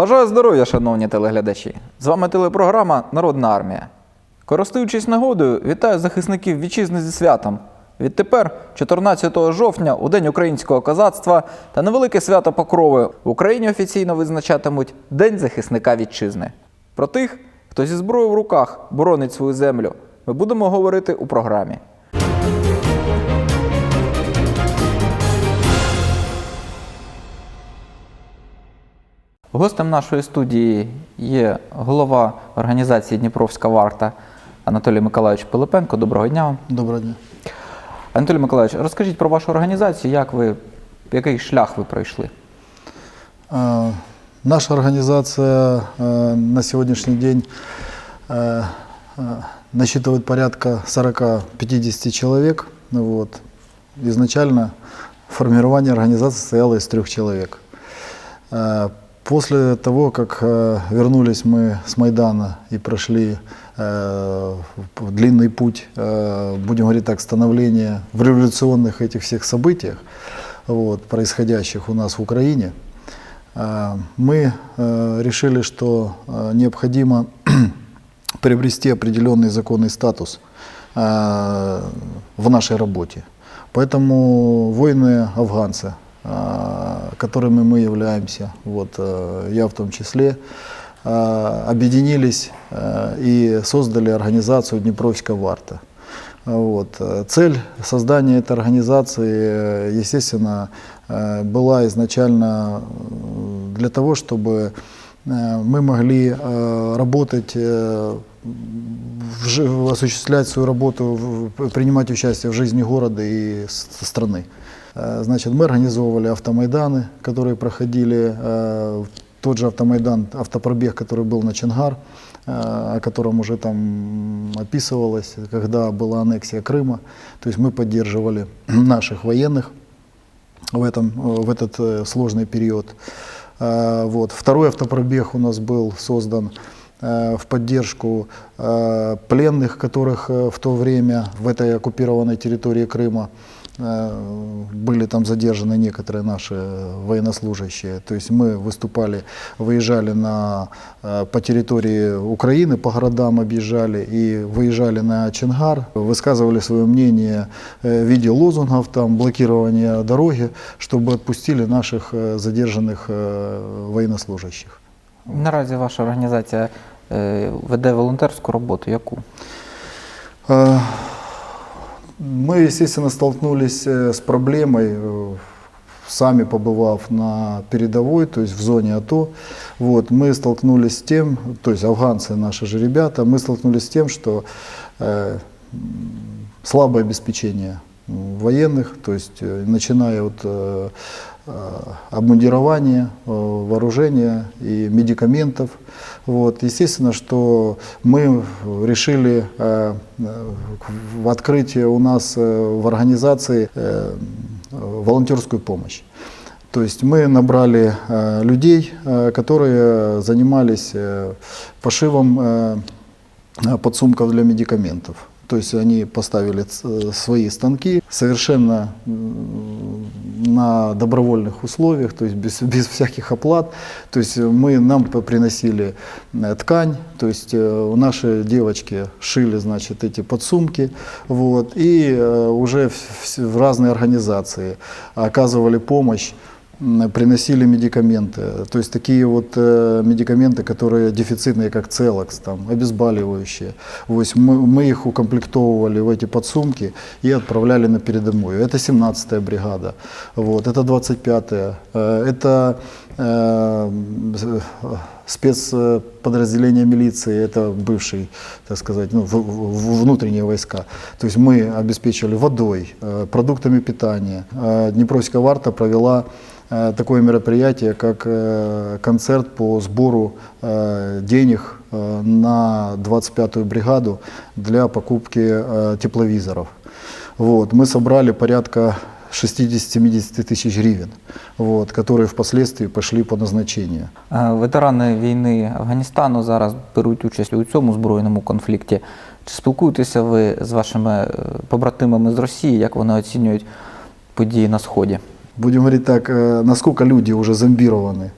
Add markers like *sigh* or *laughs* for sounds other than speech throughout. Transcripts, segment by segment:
Бажаю здоров'я, шановні телеглядачі! З вами телепрограма Народна армія. Користуючись нагодою, вітаю захисників вітчизни зі святом. Відтепер, 14 жовтня, у День українського козацтва та невелике свято Покрови в Україні офіційно визначатимуть День захисника вітчизни. Про тих, хто зі зброєю в руках боронить свою землю, ми будемо говорити у програмі. Гостем нашої студії є голова організації Дніпровська варта Анатолій Миколаївич Пилипенко. Доброго дня вам. Доброго дня. Анатолій Миколаївич, розкажіть про вашу організацію, як ви, який шлях ви пройшли? Э, Наша организация э, на сегодняшний день э, э, насчитывает порядка 40-50 человек. Вот. Изначально формирование организации состояло из трех человек. После того, как э, вернулись мы с Майдана и прошли э, длинный путь, э, будем говорить так, становления в революционных этих всех событиях, вот, происходящих у нас в Украине, мы решили, что необходимо *clears throat* приобрести определенный законный статус в нашей работе. Поэтому воины-афганцы, которыми мы являемся, вот, э, я в том числе, э, объединились э, и создали организацию Днепровская варта. Вот. э, Цель создания этой организации, естественно, была изначально для того, чтобы мы могли работать, осуществлять свою работу, принимать участие в жизни города и страны. Э, Значит, мы организовывали автомайданы, которые проходили, э, тот же автомайдан, автопробег, который был на Чангар, э, о котором уже там описывалось, когда была аннексия Крыма. То есть мы поддерживали *clears throat* наших военных в, этом, в этот сложный период. Вот. Второй автопробег у нас был создан в поддержку пленных, которых в то время в этой оккупированной территории Крыма были там задержаны некоторые наши э, военнослужащие. То есть мы выступали, выезжали на, э, по территории Украины, по городам объезжали и выезжали на Ченгар, высказывали свое мнение э, в виде лозунгов, там, блокирования дороги, чтобы отпустили наших э, задержанных э, военнослужащих. Наразі ваша організація е, веде волонтерську роботу. Яку? Мы, естественно, столкнулись э, с проблемой, э, сами побывав на передовой, то есть в зоне АТО. Вот, мы столкнулись с тем, то есть афганцы, наши же ребята, мы столкнулись с тем, что э, слабое обеспечение военных, то есть э, начиная от э, обмундирования, э, вооружения и медикаментов. Вот. Естественно, что мы решили э, э, в открытие у нас э, в организации э, волонтерскую помощь. То есть мы набрали э, людей, э, которые занимались э, пошивом э, э, подсумков для медикаментов. То есть они поставили свои станки совершенно на добровольных условиях, то есть без, *laughs* без всяких оплат. То есть мы, нам приносили э, ткань, то есть э, наши девочки шили, значит, эти подсумки, вот, и э, уже в, в- разные организации оказывали помощь приносили медикаменты, то есть такие вот э, медикаменты, которые дефицитные, как Целокс, там, обезболивающие. Вот, мы, мы их укомплектовывали в эти подсумки и отправляли на передовую. Это 17-я бригада, вот, это 25-я, э, это э, спецподразделение милиции, это бывший, так сказать, ну, в- в- внутренние войска. То есть мы обеспечили водой, э, продуктами питания. Э, Днепровская варта провела э, такое мероприятие, как э, концерт по сбору э, денег э, на 25-ю бригаду для покупки э, тепловизоров. Вот. Мы собрали порядка 60-70 тысяч гривен, вот, которые впоследствии пошли по назначению. Е, Ветерани війни Афганістану зараз беруть участь у цьому збройному конфлікті. Чи спілкуєтеся ви з вашими е, побратимами з Росії, як вони оцінюють події на Сході? Будем говорить так, э, насколько люди уже зомбированы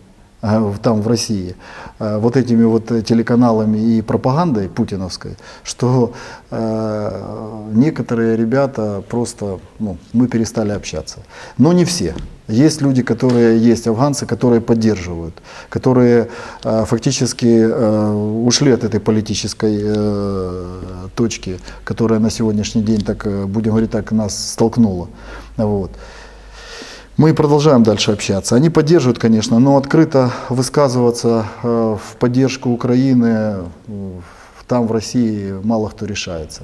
э, там в России, э, вот этими вот телеканалами и пропагандой путиновской, что некоторые ребята просто, ну, мы перестали общаться. Но не все. Есть люди, которые есть афганцы, которые поддерживают, которые э, фактически э, ушли от этой политической э, точки, которая на сегодняшний день, так, будем говорить так, нас столкнула. Вот. Мы продолжаем дальше общаться. Они поддерживают, конечно, но открыто высказываться э, в поддержку Украины э, там, в России, мало кто решается.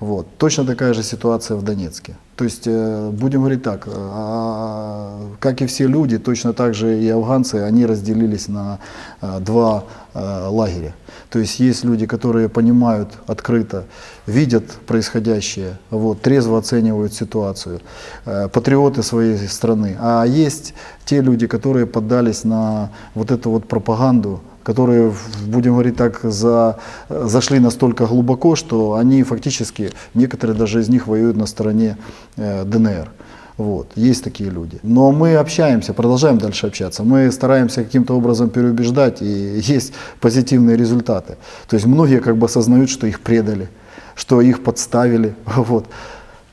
Вот. Точно такая же ситуация в Донецке. То есть, э, будем говорить так, э, а, как и все люди, точно так же и афганцы, они разделились на э, два лагеря. То есть есть люди, которые понимают открыто, видят происходящее, вот, трезво оценивают ситуацию, патриоты своей страны. А есть те люди, которые поддались на вот эту вот пропаганду, которые, в- будем говорить так, за, э, зашли настолько глубоко, что они фактически, некоторые даже из них воюют на стороне э, ДНР. Вот, есть такие люди. Но мы общаемся, продолжаем дальше общаться. Мы стараемся каким-то образом переубеждать, и *laughs* есть позитивные результаты. То есть многие как бы осознают, что их предали, что их подставили. *laughs* Вот.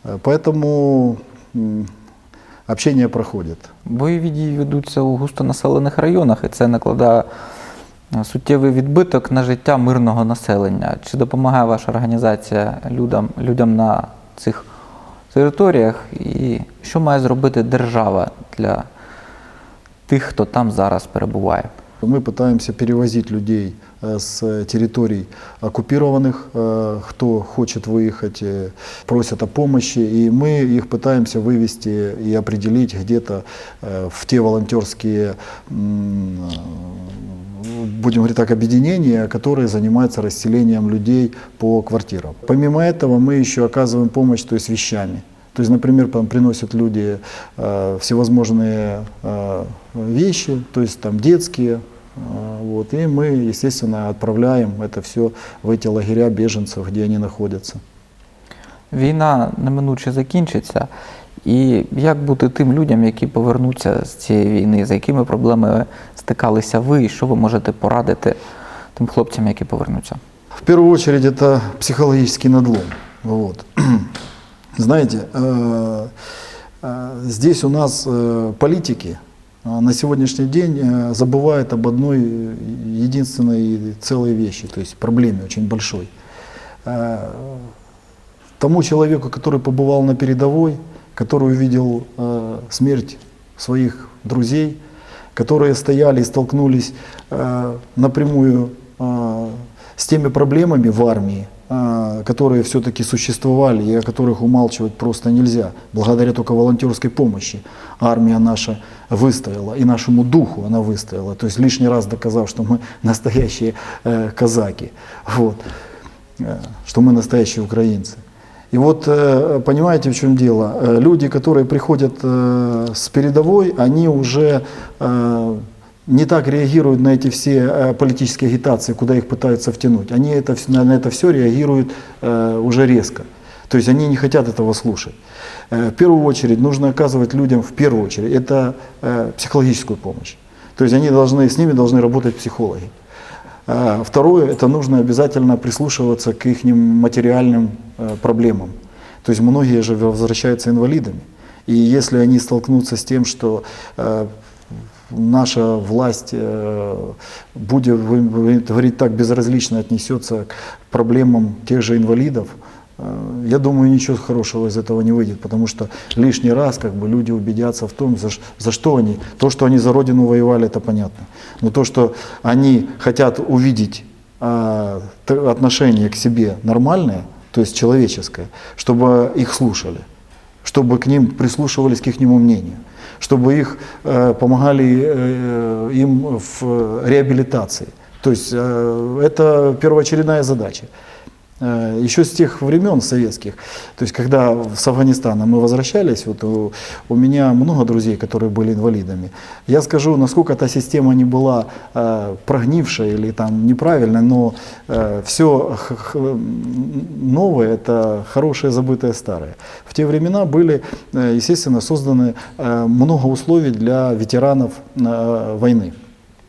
Э, Поэтому м, общение проходит. Бойові дії ведуться у густонаселених районах, і це накладає е, суттєвий відбиток на життя мирного населення. Чи допомагає ваша організація людям, людям на цих територіях? І що має зробити держава для тих, хто там зараз перебуває? Мы пытаемся перевозить людей э, с территорий оккупированных, э, кто хочет выехать, э, просят о помощи, и мы их пытаемся вывести и определить где-то э, в те волонтерские, м, э, будем говорить так, объединения, которые занимаются расселением людей по квартирам. Помимо этого мы еще оказываем помощь, то есть вещами. То есть, например, там приносят люди э, всевозможные э, вещи, то есть там детские, э, вот, и мы, естественно, отправляем это все в эти лагеря беженцев, где они находятся. Війна неминуче закінчиться. І як бути тим людям, які повернуться з цієї війни, з якими проблемами стикалися ви, і що ви можете порадити тим хлопцям, які повернуться? В первую очередь это психологический надлом. Вот. *clears throat* Знаете, э, э, здесь у нас э, политики э, на сегодняшний день э, забывают об одной единственной целой вещи, то есть проблеме очень большой. Э, Тому человеку, который побывал на передовой, который увидел э, смерть своих друзей, которые стояли и столкнулись э, напрямую э, с теми проблемами в армии, э, которые все-таки существовали и о которых умалчивать просто нельзя, благодаря только волонтерской помощи. Армия наша выстояла, и нашему духу она выстояла, то есть лишний раз доказав, что мы *laughs* настоящие э, казаки, вот, э, что мы настоящие украинцы. И вот э, понимаете, в чем дело? Э, Люди, которые приходят э, с передовой, они уже не так реагируют на эти все политические агитации, куда их пытаются втянуть. Они это, на это все реагируют уже резко. То есть они не хотят этого слушать. В первую очередь нужно оказывать людям, в первую очередь, это психологическую помощь. То есть они должны, с ними должны работать психологи. А Второе, это нужно обязательно прислушиваться к их материальным э, проблемам. То есть многие же возвращаются инвалидами. И если они столкнутся с тем, что э, наша власть э, будет, говорить так, безразлично отнесется к проблемам тех же инвалидов, я думаю, ничего хорошего из этого не выйдет, потому что лишний раз как бы люди убедятся в том, за, за что они. То, что они за родину воевали, это понятно. Но то, что они хотят увидеть а, отношение к себе нормальное, то есть человеческое, чтобы их слушали, чтобы к ним прислушивались к их мнению, чтобы их э, помогали э, им в реабилитации. То есть э, это первоочередная задача. Э, Еще с тех времен советских, то есть когда с Афганистана мы возвращались, вот у, у меня много друзей, которые были инвалидами. Я скажу, насколько та система не была э, прогнившая или там неправильная, но все новое это хорошее забытое старое. В те времена были, э, естественно, созданы э, много условий для ветеранов э, войны.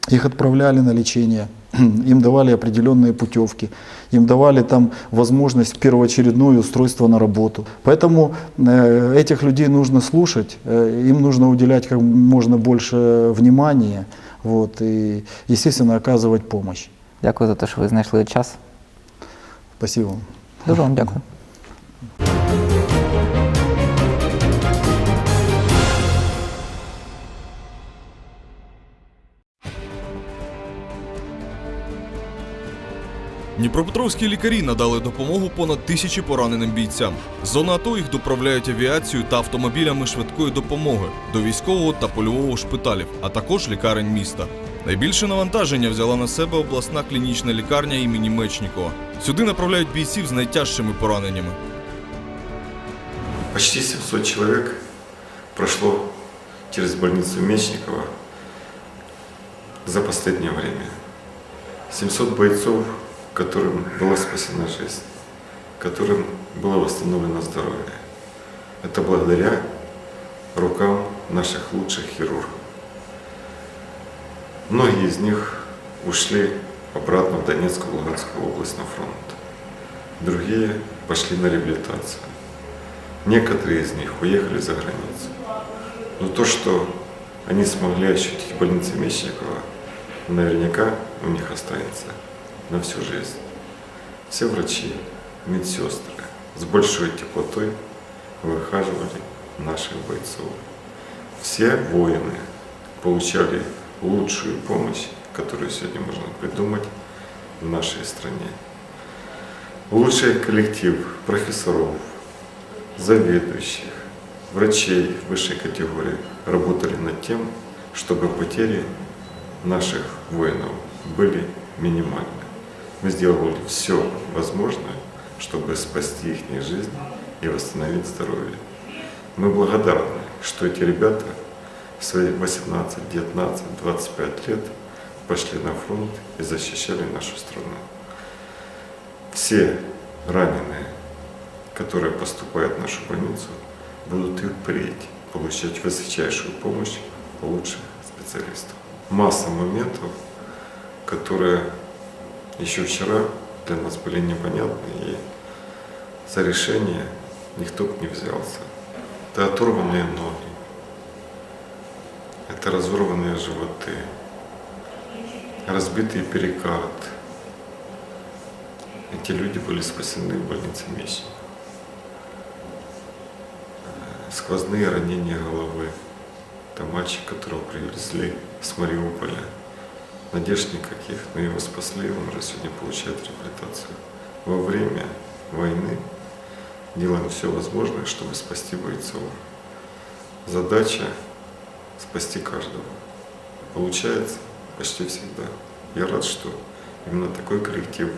их отправляли на лечение, *clears throat* им давали определенные путевки, им давали там возможность первоочередное устройство на работу. Поэтому э, этих людей нужно слушать, э, им нужно уделять как можно больше внимания вот, и, естественно, оказывать помощь. Дякую за те, що ви знайшли час. Спасибо вам. Дуже вам дякую. Дніпропетровські лікарі надали допомогу понад тисячі пораненим бійцям. З зони АТО їх доправляють авіацією та автомобілями швидкої допомоги до військового та польового шпиталів, а також лікарень міста. Найбільше навантаження взяла на себе обласна клінічна лікарня імені Мечнікова. Сюди направляють бійців з найтяжчими пораненнями. Почти 700 человек прошло через больницу Мечникова за последнее время. 700 бойцов, которым была спасена жизнь, которым было восстановлено здоровье. Это благодаря рукам наших лучших хирургов. Многие из них ушли обратно в Донецкую, Луганскую область на фронт. Другие пошли на реабилитацию. Некоторые из них уехали за границу. Но то, что они смогли ощутить в больнице Мещикова, наверняка у них останется на всю жизнь. Все врачи, медсестры с большой теплотой выхаживали наших бойцов. Все воины получали лучшую помощь, которую сегодня можно придумать в нашей стране. Лучший коллектив профессоров, заведующих, врачей высшей категории работали над тем, чтобы потери наших воинов были минимальны. Мы сделали все возможное, чтобы спасти их жизнь и восстановить здоровье. Мы благодарны, что эти ребята в свои 18, 19, 25 лет пошли на фронт и защищали нашу страну. Все раненые которые поступают в нашу больницу, будут и впредь получать высочайшую помощь лучших специалистов. Масса моментов, которые еще вчера для нас были непонятны, и за решение никто бы не взялся. Это оторванные ноги, это разорванные животы, разбитый перикард. Эти люди были спасены в больнице Мещи. сквозные ранения головы. Это мальчик, которого привезли с Мариуполя. Надежд никаких, но его спасли, он уже сегодня получает реабилитацию. Во время войны делаем все возможное, чтобы спасти бойцов. Задача спасти каждого. Получается почти всегда. Я рад, что именно такой коллектив,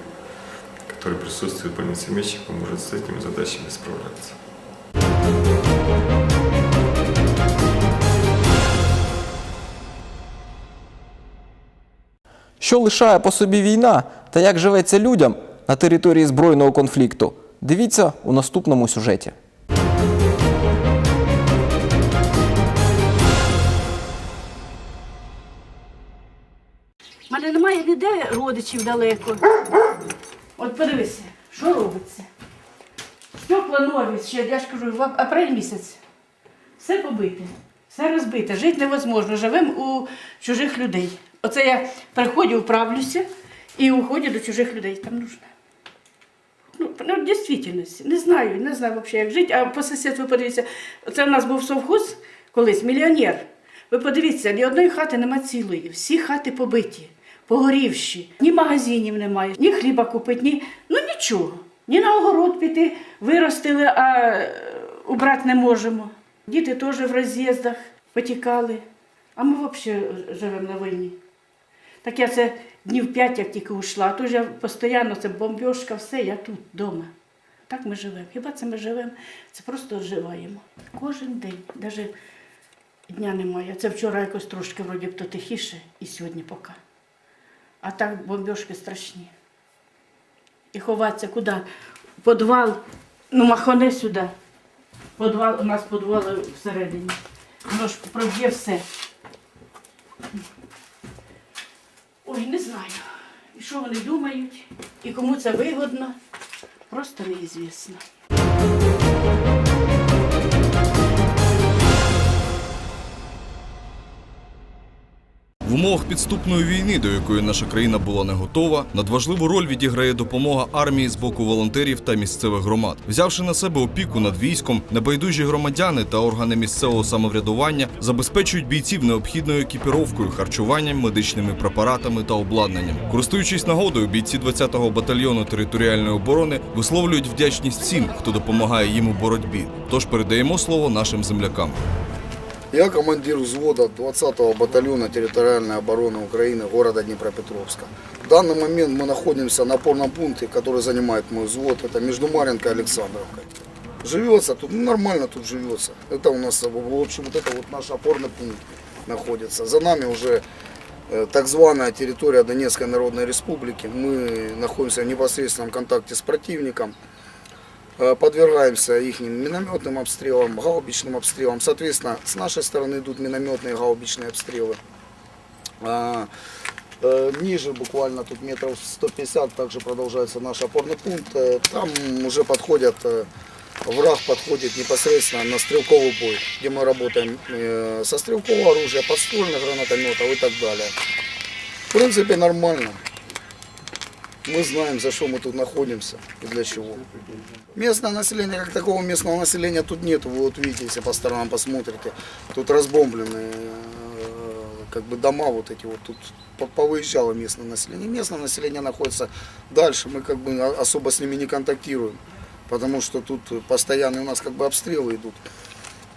который присутствует в больнице Мечникова, может с этими задачами справляться. Що лишає по собі війна та як живеться людям на території збройного конфлікту? Дивіться у наступному сюжеті. У мене немає ніде родичів далеко. От подивися, що робиться. Стекла нові, ще, я ж кажу, в апрель місяць. Все побите, все розбите. Жити невозможно. Живемо у чужих людей. Оце я приходжу, вправлюся і уходжу до чужих людей. Там нужно. Ну, ну, дійсності, не знаю, не знаю взагалі, як жити. А по сусідству подивіться, це в нас був совхоз колись, мільйонер. Ви подивіться, ні одної хати нема цілої, всі хати побиті, погорівші, ні магазинів немає, ні хліба купити, ні ну нічого. Ні на огород піти, виростили, а е, убрати не можемо. Діти теж в роз'їздах потікали, а ми взагалі живемо на війні. Так я це днів п'ять, як тільки ушла, то ж я постійно це бомбьошка, все, я тут вдома. Так ми живемо. Хіба це ми живемо? Це просто вживаємо. Кожен день, навіть дня немає. Це вчора якось трошки вроді б то тихіше і сьогодні поки. А так бомбьошки страшні. І ховатися куди? Подвал, ну махони сюди. Подвал, у нас подвали всередині. Воно ж проб'є все. що вони думають, і кому це вигодно, просто неізвісно. Умовах підступної війни, до якої наша країна була не готова, надважливу роль відіграє допомога армії з боку волонтерів та місцевих громад. Взявши на себе опіку над військом, небайдужі громадяни та органи місцевого самоврядування забезпечують бійців необхідною екіпіровкою, харчуванням, медичними препаратами та обладнанням. Користуючись нагодою, бійці 20-го батальйону територіальної оборони висловлюють вдячність всім, хто допомагає їм у боротьбі. Тож передаємо слово нашим землякам. Я командир взвода 20-го батальона территориальной обороны Украины города Днепропетровска. В данный момент мы находимся на опорном пункте, который занимает мой взвод. Это между Маринкой и Александровкой. Живется тут, ну, нормально тут живется. Это у нас, в общем, вот это вот наш опорный пункт находится. За нами уже э, так званая территория Донецкой Народной Республики. Мы находимся в непосредственном контакте с противником. Э, подвергаемся их минометным обстрелам, гаубичным обстрелам. Соответственно, с нашей стороны идут минометные гаубичные обстрелы. А, э, Ниже, буквально тут метров 150, также продолжается наш опорный пункт. Э, Там уже подходят, враг подходит непосредственно на стрелковый бой, где мы работаем со стрелкового оружия, подствольных гранатометов и так далее. В принципе, нормально. Мы знаем, за что мы тут находимся и для чего. Местное население, как такого местного населения тут нет. Вы вот видите, если по сторонам посмотрите, тут разбомбленные э, как бы дома вот эти вот. Тут по- повыезжало местное население. Местное население находится дальше. Мы как бы особо с ними не контактируем. Потому что тут постоянно у нас как бы обстрелы идут.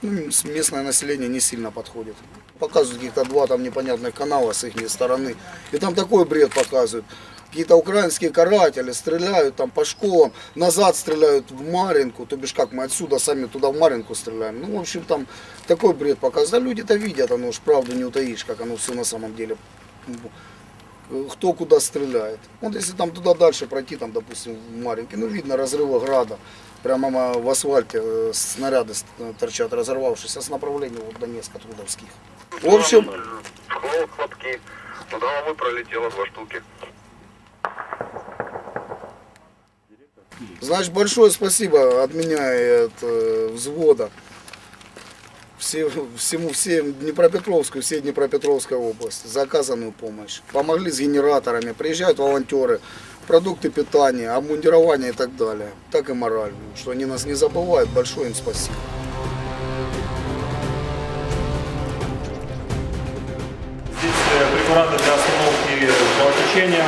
Ну, местное население не сильно подходит. Показывают каких-то два там непонятных канала с их стороны. И там такой бред показывают. Какие-то украинские каратели стреляют там по школам, назад стреляют в Маринку, то бишь как мы отсюда сами туда в Маринку стреляем. Ну, в общем, там такой бред показывают. Да люди-то видят, оно уж правду не утаишь, как оно все на самом деле. Кто куда стреляет. Вот если там туда дальше пройти, там, допустим, в Маринке, ну, видно разрывы града. Прямо в асфальте э, снаряды с- торчат, разорвавшиеся с направления вот, Донецка, Трудовских. В общем, Хлоп, хлопки. Над головой пролетело два штуки. Значит, большое спасибо от меня и от э, взвода все, всему всем Днепропетровску, всей Днепропетровской области за оказанную помощь. Помогли с генераторами, приезжают волонтеры, продукты питания, обмундирование и так далее. Так и моральную, что они нас не забывают. Большое им спасибо. Здесь э, препараты для остановки кровотечения,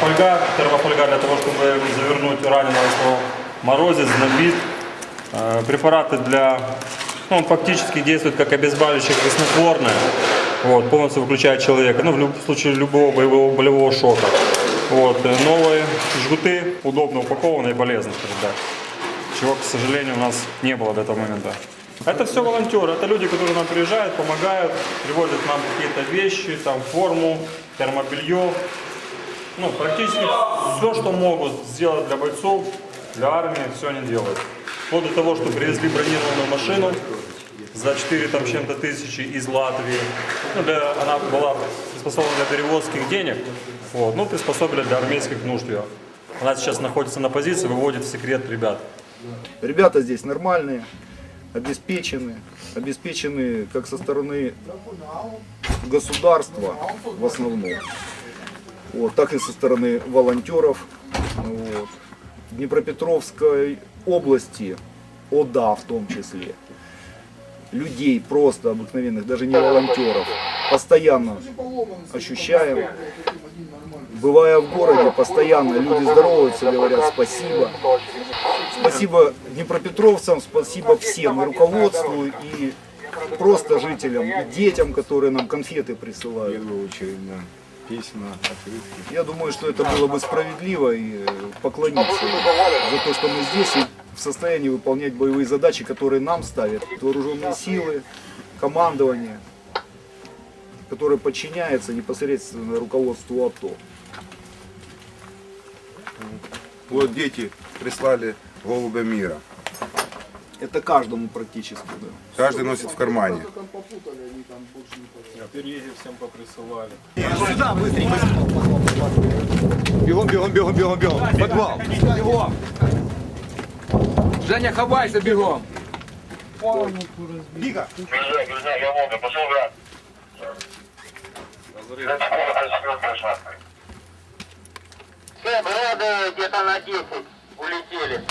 фольга, термофольга для того, чтобы завернуть раненого, его морозит, знобит. Э, Препараты для, ну, он фактически действует как обезболивающее кислотворное, вот, полностью выключает человека, ну, в любом случае любого боевого болевого шока. Вот, э, новые жгуты, удобно упакованные и полезны, так. Чего, к сожалению, у нас не было до этого момента. Это все волонтеры, это люди, которые нам приезжают, помогают, привозят нам какие-то вещи, там форму, термобелье. Ну, практически все, что могут сделать для бойцов, для армии, все они делают. Вплоть до того, что привезли бронированную машину за 4 там, чем-то тысячи из Латвии. Ну, для, она была приспособлена для перевозки денег, вот, ну, приспособили для армейских нужд ее. Она сейчас находится на позиции, выводит в секрет ребят. Ребята здесь нормальные, обеспечены, обеспечены как со стороны государства в основном, вот, так и со стороны волонтеров. Вот. Днепропетровской области, ОДА в том числе, людей просто обыкновенных, даже не волонтеров, постоянно ощущаем. Бывая в городе, постоянно люди здороваются, говорят спасибо. Спасибо днепропетровцам, спасибо всем, и руководству, и просто жителям, и детям, которые нам конфеты присылают. очередь. Письма, открытки. Я думаю, что это было бы справедливо и э, поклониться за то, что мы здесь и в состоянии выполнять боевые задачи, которые нам ставят вооруженные силы, командование, которое подчиняется непосредственно руководству АТО. Вот дети прислали голубя мира. Это каждому практически, да. Каждый носит в кармане. Бегом, бегом, бегом, бегом, бегом. В Подвал. Бегом. Женя, ховайся бегом. Нельзя, нельзя, я Волга, пошел враг. Все, бригады где-то на 10 улетели.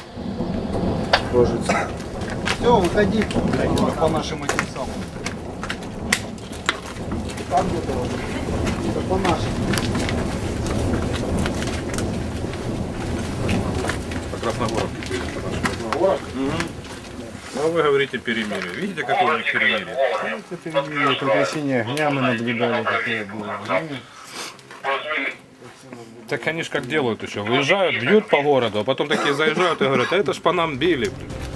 Все, уходи. По нашим этим самым. Там где-то. Это по нашим. По Красногоровке. Ну, а вы говорите перемирие. Видите, какое у них перемирие? Прекращение огня мы наблюдали, какое было. Так они ж как делают еще. Выезжают, бьют по городу, а потом такие заезжают и говорят, а это ж по нам били. блин».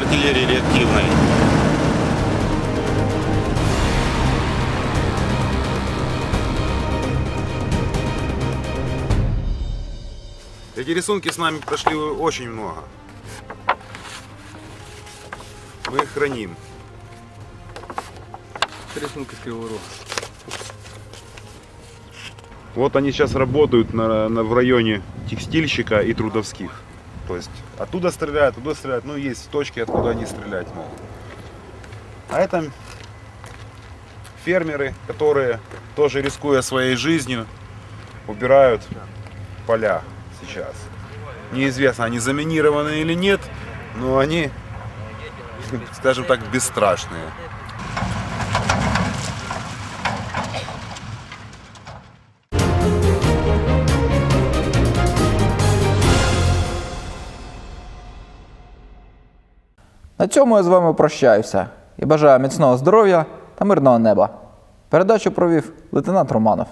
Артиллерии реактивной. Эти рисунки с нами прошли очень много. Мы их храним. Рисунки с Кривого Рога. Вот они сейчас работают на, на- в районе текстильщика и трудовских. То есть оттуда стреляют, туда стреляют. Ну, есть точки, откуда они стрелять могут. А это фермеры, которые тоже рискуя своей жизнью, убирают поля сейчас. Неизвестно, они заминированы или нет, но они, *laughs* скажем так, бесстрашные. На цьому я з вами прощаюся і бажаю міцного здоров'я та мирного неба. Передачу провів лейтенант Романов.